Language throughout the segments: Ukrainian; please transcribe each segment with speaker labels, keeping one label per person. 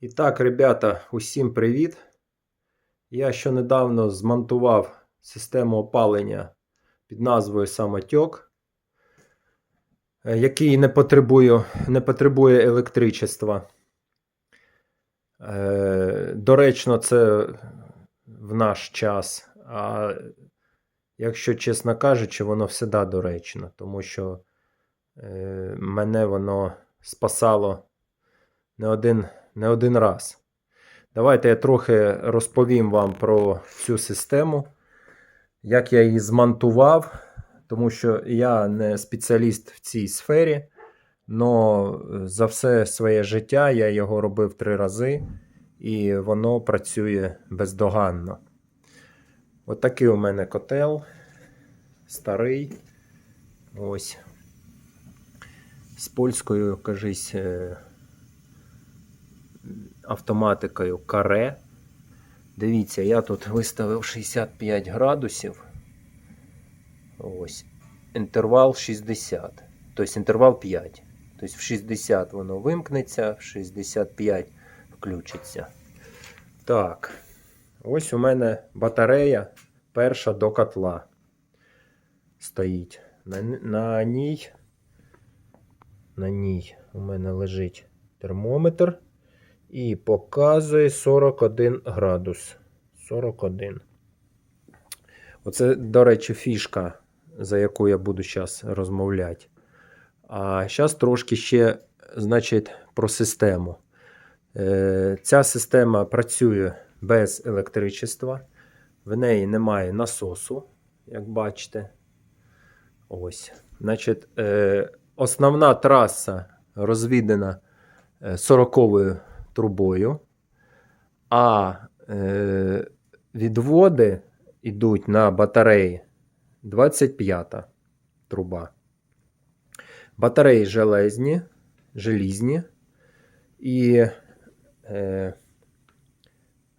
Speaker 1: І так, ребята, усім привіт. Я ще недавно змонтував систему опалення під назвою Самотьок, е, який не потребує, не потребує електричества. Е, Доречно, це в наш час. А якщо чесно кажучи, воно всегда доречно, тому що е, мене воно спасало не один, не один раз. Давайте я трохи розповім вам про цю систему, як я її змонтував, тому що я не спеціаліст в цій сфері, але за все своє життя я його робив три рази, і воно працює бездоганно. Отакий у мене котел, старий. Ось. З польською, кажись, е, автоматикою каре. Дивіться, я тут виставив 65 градусів. Ось. Інтервал 60. Тобто інтервал 5. Тобто в 60 воно вимкнеться, в 65 включиться. Так. Ось у мене батарея перша до котла стоїть. На, на ній. На ній у мене лежить термометр і показує 41 градус. 41. Оце, до речі, фішка, за яку я буду зараз розмовляти. А зараз трошки ще, значить, про систему. Е, Ця система працює без електричества. В неї немає насосу, як бачите. Ось. Значить, е, основна траса розвідена 40-ю трубою, а е, відводи йдуть на батареї 25-та труба. Батареї железні, желізні і е,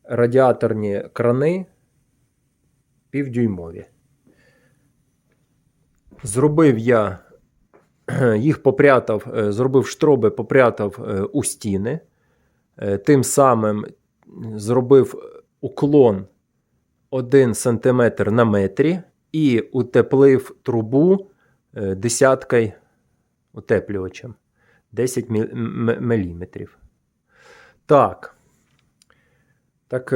Speaker 1: радіаторні крани півдюймові. Зробив я їх попрятав, е, зробив штроби, попрятав е, у стіни. Е, тим самим зробив уклон 1 см на метрі і утеплив трубу десяткою утеплювачем 10 мм. Так. Так,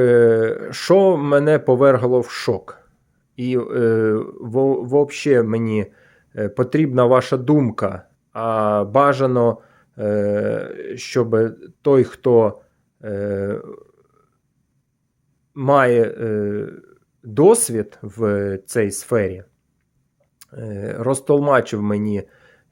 Speaker 1: що мене повергло в шок? І взагалі мені потрібна ваша думка, а бажано щоб той, хто е, має е, досвід в цій сфері, е, розтолмачив мені,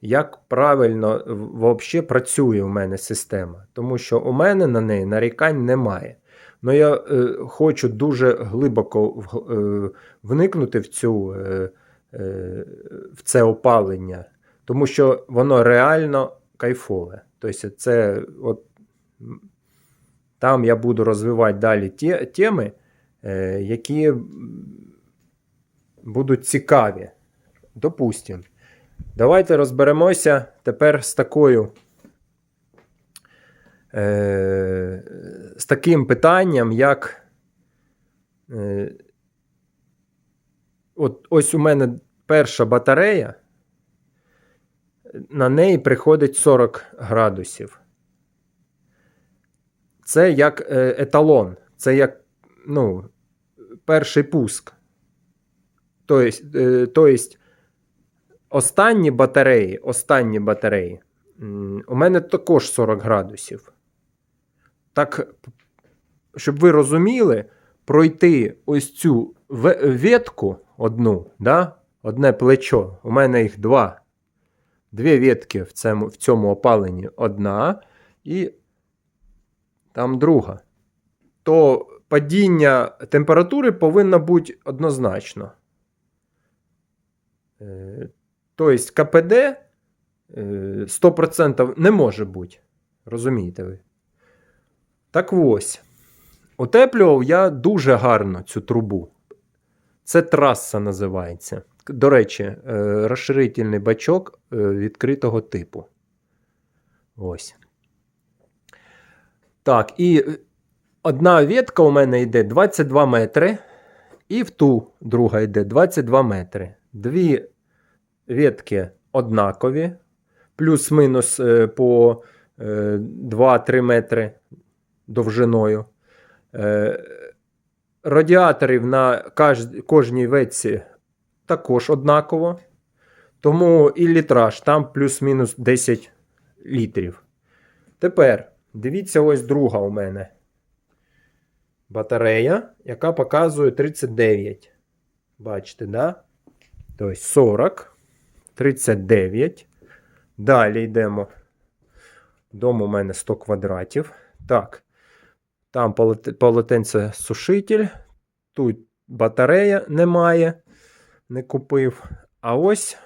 Speaker 1: як правильно взагалі працює у мене система. Тому що у мене на неї нарікань немає. Ну я е, хочу дуже глибоко в, е, вникнути в цю, е, е, в це опалення, тому що воно реально кайфове. Тобто, це от там я буду розвивати далі ті теми, е, які будуть цікаві. Допустимо. Давайте розберемося тепер з такою. Е, з таким питанням, як е, от ось у мене перша батарея на неї приходить 40 градусів. Це як е, еталон, це як ну, перший пуск. Тобто, останні батареї, останні батареї, у мене також 40 градусів. Так, щоб ви розуміли, пройти ось цю ветку одну, да, одне плечо, у мене їх два дві ветки в цьому, в цьому опаленні одна і там друга. То падіння температури повинно бути однозначно. Тобто КПД 100% не може бути. Розумієте ви? Так ось. Утеплював я дуже гарно цю трубу. Це траса називається. До речі, е, розширительний бачок е, відкритого типу. Ось. Так, і одна ветка у мене йде 22 метри, і в ту друга йде 22 метри. Дві ветки однакові, плюс-мінус е, по е, 2-3 метри довжиною. Е, Радіаторів на кожній ветці також однаково. Тому і літраж там плюс-мінус 10 літрів. Тепер дивіться, ось друга у мене батарея, яка показує 39. Бачите, да? Тобто 40, 39. Далі йдемо. Дом у мене 100 квадратів. Так. Там полотенце-сушитель. Тут батарея немає. Не купив. А ось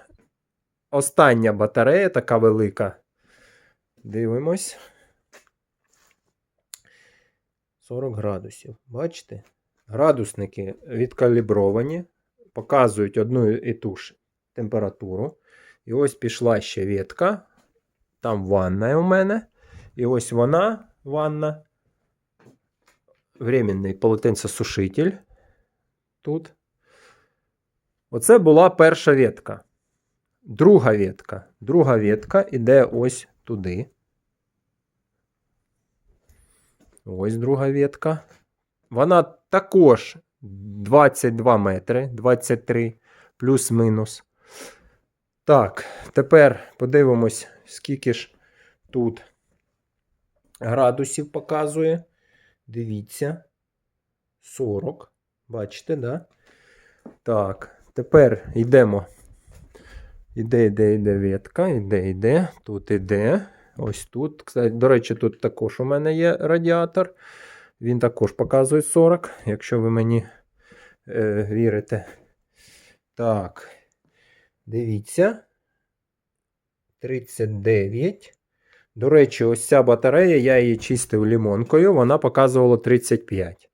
Speaker 1: остання батарея, така велика. Дивимось. 40 градусів. Бачите? Градусники відкалібровані, показують одну і ту ж температуру. І ось пішла ще ветка. Там ванна у мене. І ось вона, ванна. Временний полотенцесушитель. Тут. Оце була перша ветка. Друга ветка. Друга ветка іде ось туди. Ось друга ветка. Вона також 22 метри, 23, плюс-мінус. Так, тепер подивимось, скільки ж тут градусів показує. Дивіться. 40. Бачите, да? Так, тепер йдемо. Іде, йде, йде ветка, йде, йде, тут іде. Ось тут. До речі, тут також у мене є радіатор. Він також показує 40, якщо ви мені е, вірите. Так. Дивіться. 39. До речі, ось ця батарея, я її чистив лімонкою, вона показувала 35.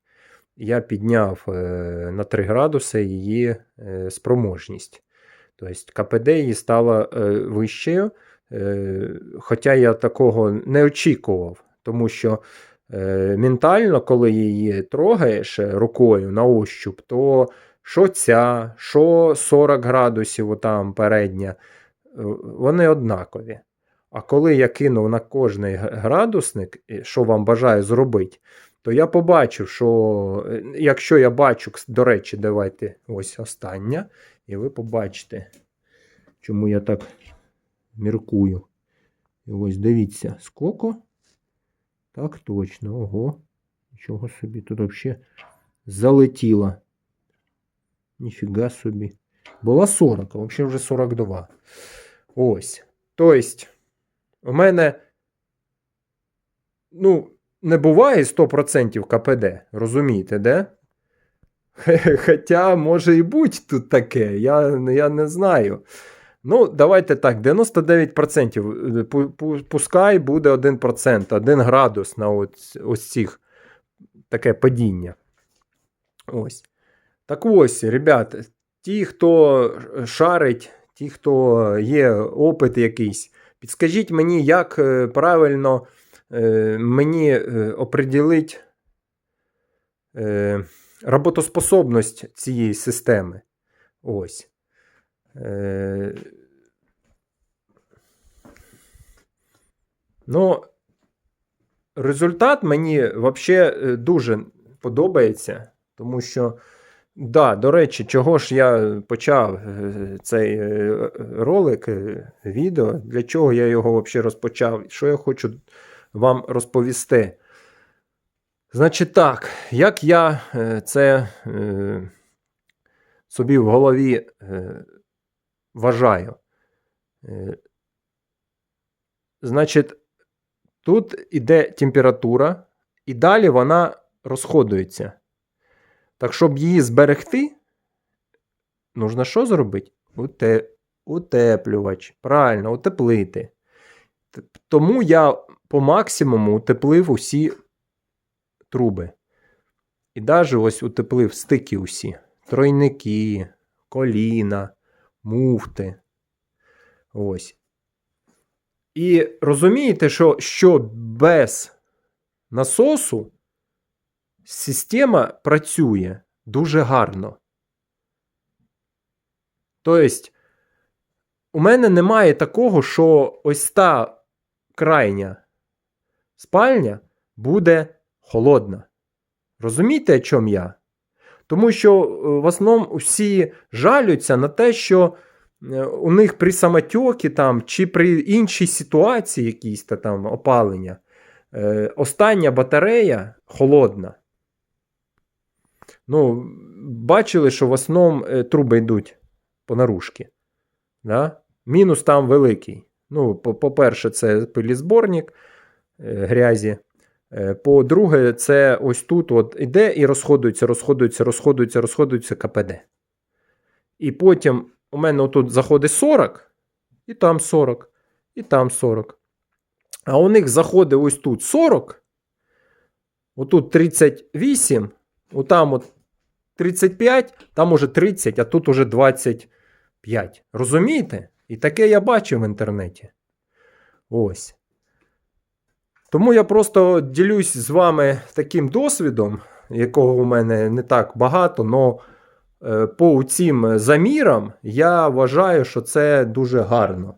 Speaker 1: Я підняв е, на 3 градуси її е, спроможність. Тобто КПД її стало е, вищою. Хоча я такого не очікував, тому що ментально, коли її трогаєш рукою на ощуп, то що ця, що 40 градусів там передня, вони однакові. А коли я кинув на кожний градусник, що вам бажаю зробити, то я побачив, що е, якщо я бачу, до речі, давайте ось остання, і ви побачите, чому я так міркую. І ось дивіться, скільки? Так точно, ого. Нічого собі, тут взагалі залетіло. Ніфіга собі. Була 40, а взагалі вже 42. Ось. Тобто, у мене, ну, не буває 100% КПД, розумієте, де? Хоча може і бути тут таке, я, я не знаю. Ну, давайте так, 99%. е, пу- пу- Пускай буде 1%, 1 градус на ось, ось цих таке падіння. Ось. Так ось, ребят, ті, хто шарить, ті, хто є опит якийсь, підскажіть мені, як е, правильно мені е, оприділити е, роботоспособність цієї системи. Ось. Е, Ну, результат мені взагалі дуже подобається, тому що, да, до речі, чого ж я почав е, цей е, ролик, е, відео, для чого я його взагалі розпочав, що я хочу вам розповісти. Значить так, як я е, це е, собі в голові е, вважаю. Значить, тут іде температура, і далі вона розходується. Так, щоб її зберегти, нужно що зробити? Утеплювач. Правильно, утеплити. Тому я по максимуму утеплив усі труби. І навіть ось утеплив стики усі. Тройники, коліна, муфти. Ось. І розумієте, що, що без насосу система працює дуже гарно. Тобто, у мене немає такого, що ось та крайня спальня буде холодна. Розумієте, о чому я? Тому що е, в основному всі жалюються на те, що е, у них при самотьокі там, чи при іншій ситуації якійсь та там опалення, е, остання батарея холодна. Ну, бачили, що в основному труби йдуть по наружки. Да? Мінус там великий. Ну, по- по-перше, це пилізборник грязі. Е, По-друге, це ось тут от іде і розходується, розходується, розходується, розходується КПД. І потім у мене отут заходить 40, і там 40, і там 40. А у них заходить ось тут 40, отут 38, отам от 35, там уже 30, а тут уже 25. Розумієте? І таке я бачив в інтернеті. Ось. Тому я просто ділюсь з вами таким досвідом, якого у мене не так багато, але по цим замірам я вважаю, що це дуже гарно.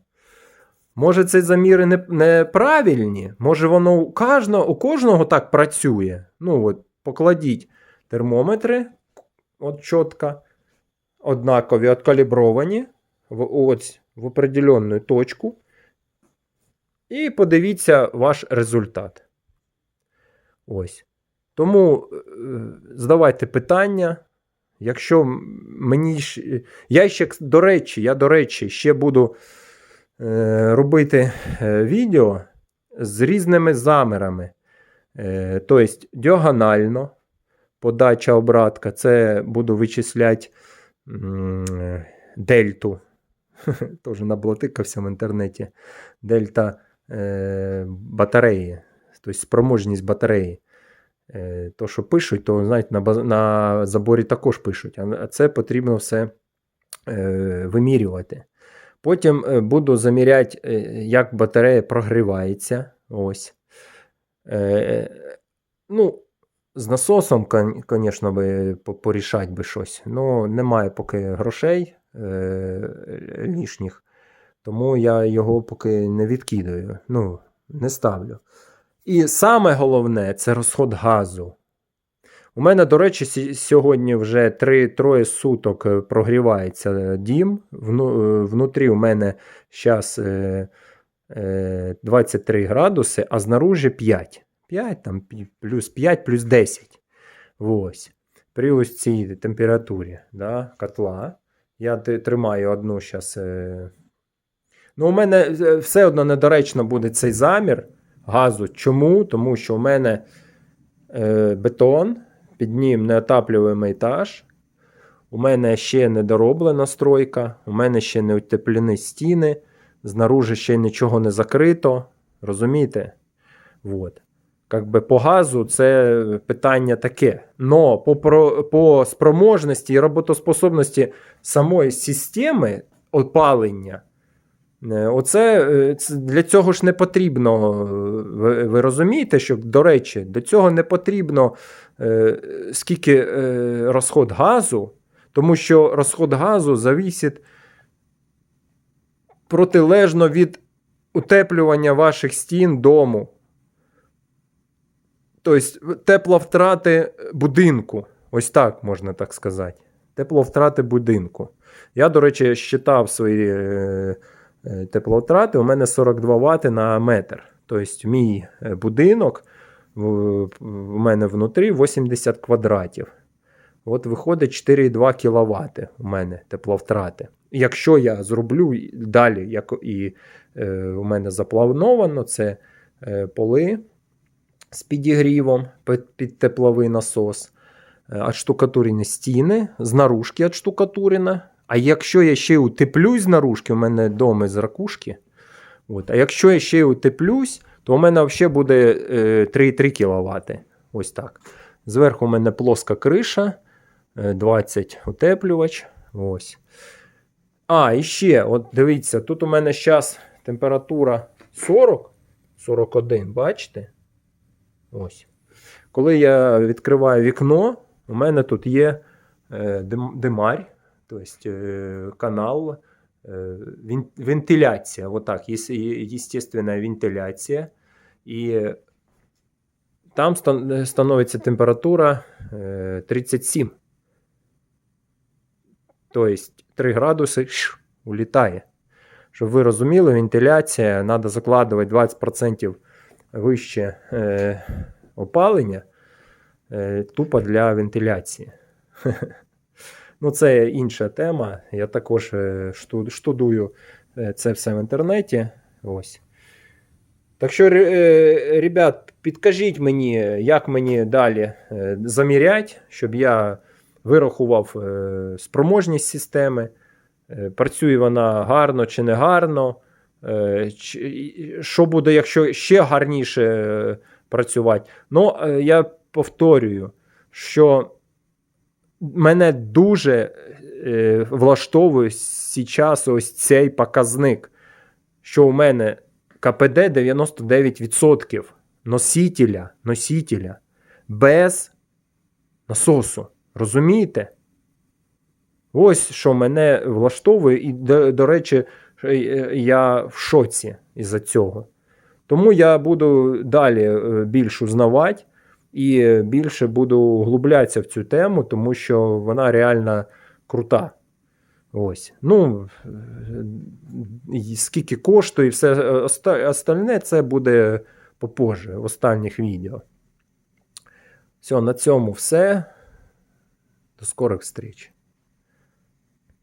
Speaker 1: Може, ці заміри не- неправильні, може, воно у кожного, у кожного так працює. Ну, от, покладіть термометри, от чітко, однакові, откалібровані, в, ось, в определенну точку. І подивіться ваш результат. Ось. Тому е, здавайте питання. Якщо мені я ще, до речі, я, до речі, ще буду е, робити е, відео з різними замірами. Е, тобто, діагонально подача обратка, це буду вичисляти дельту. Теж наблатикався в інтернеті. Дельта батареї, тобто спроможність батареї. Е, то, що пишуть, то знаєте, на, на заборі також пишуть, а це потрібно все е, вимірювати. Потім е, буду заміряти, е, як батарея прогрівається. Ось. Е, ну, з насосом, звісно, би по- порішать би щось. Ну, немає поки грошей е, лишніх. Тому я його поки не відкидаю. Ну, не ставлю. І саме головне це розход газу. У мене, до речі, сьогодні вже 3-троє суток е, прогрівається дім. Е, внутрі у мене зараз 23 градуси, а знаружи 5. 5 там, плюс 5, плюс 10. Ось. При ось цій температурі да, котла. Я тримаю одну зараз. Е... Ну, у мене е, все одно недоречно буде цей замір газу. Чому? Тому що у мене е, бетон, під ним неотаплюємий етаж. У мене ще не дороблена стройка, у мене ще не утеплені стіни, знаружи ще нічого не закрито. Розумієте? Вот. Как би по газу це питання таке. Но по, по спроможності і роботоспособності самої системи опалення, оце, е, для цього ж не потрібно. е, Ви, ви розумієте, що, до речі, до цього не потрібно е, скільки е, розход газу, тому що розход газу завісить протилежно від утеплювання ваших стін дому. Тобто тепловтрати будинку. Ось так можна так сказати. Тепловтрати будинку. Я, до речі, считав свої е, е, тепловтрати. У мене 42 Вт на метр. Тобто, мій е, будинок у мене внутрі 80 квадратів. От виходить 4,2 кВт у мене тепловтрати. Якщо я зроблю далі, як і е, у мене заплановано, це е, поли з підігрівом під, під тепловий насос, е, отштукатурені стіни, знаружки отштукатурена. А якщо я ще й утеплюсь знаружки, у мене доми з ракушки. От, а якщо я ще й утеплюсь, то у мене взагалі буде е, 3,3 кВт. Ось так. Зверху у мене плоска криша, е, 20 утеплювач. Ось. А, і ще, от дивіться, тут у мене зараз температура 40, 41, бачите? Ось. Коли я відкриваю вікно, у мене тут є е, дим, димарь, тобто е, канал, е, вен- вентиляція. Отак, є, естественна вентиляція. Там стан- становиться температура е, 37. Тобто 3 градуси улітає. Щоб ви розуміли, вентиляція треба закладувати 20% вище е, опалення е, тупо для вентиляції. Ну, це інша тема. Я також е, штудую е, це все в інтернеті. Ось. Так що, е, ребят, підкажіть мені, як мені далі заміряти, щоб я вирахував спроможність системи. Працює вона гарно чи не гарно. Що буде, якщо ще гарніше працювати? Ну, я повторюю, що мене дуже е, влаштовує зараз ось цей показник, що у мене КПД 99% носителя, носителя без насосу. Розумієте? Ось що мене влаштовує, і, до, до речі, е, я в шоці із-за цього. Тому я буду далі е, більш узнавати і більше буду углублятися в цю тему, тому що вона реально крута. Ось. Ну, е, скільки коштує, і все остальне це буде попозже, в останніх відео. Все, на цьому все. До скорих встреч.